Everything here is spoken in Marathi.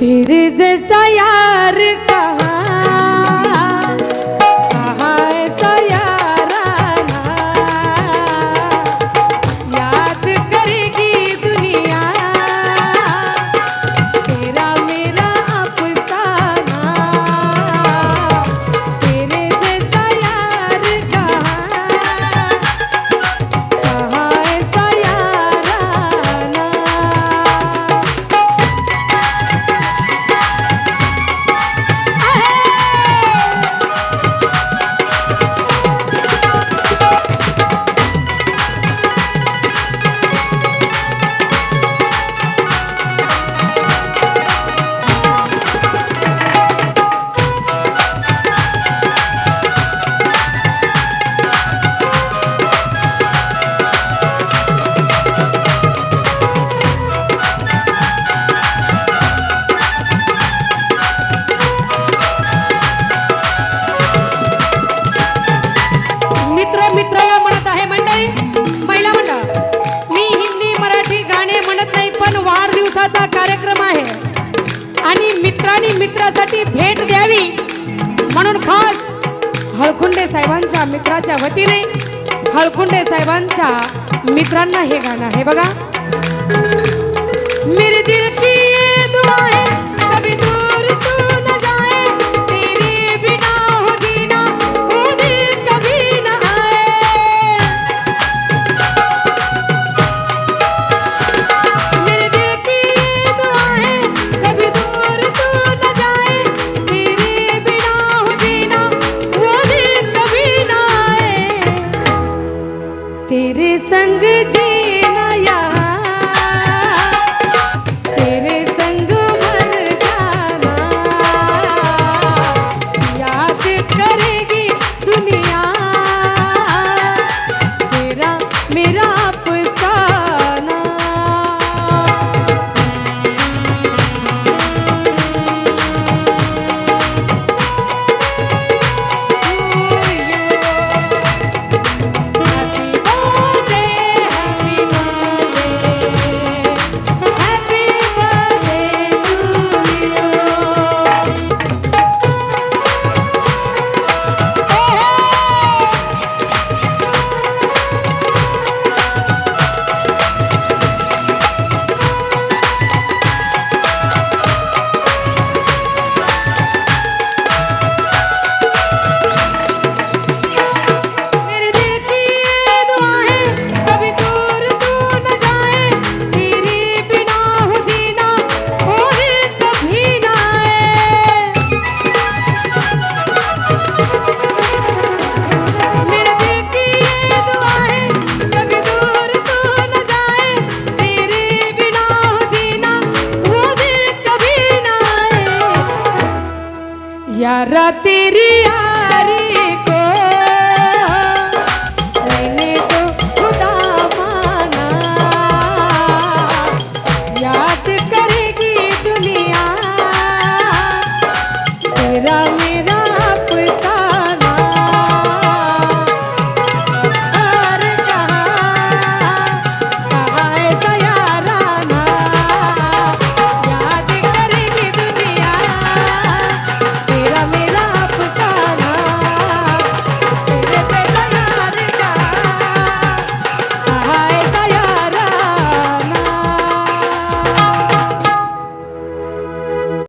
तेरे जैसा या हळकुंडे साहेबांच्या मित्राच्या वतीने हळकुंडे साहेबांच्या मित्रांना हे गाणं आहे बघा. मेरे दिल तेरे संग जी Y a ratiriar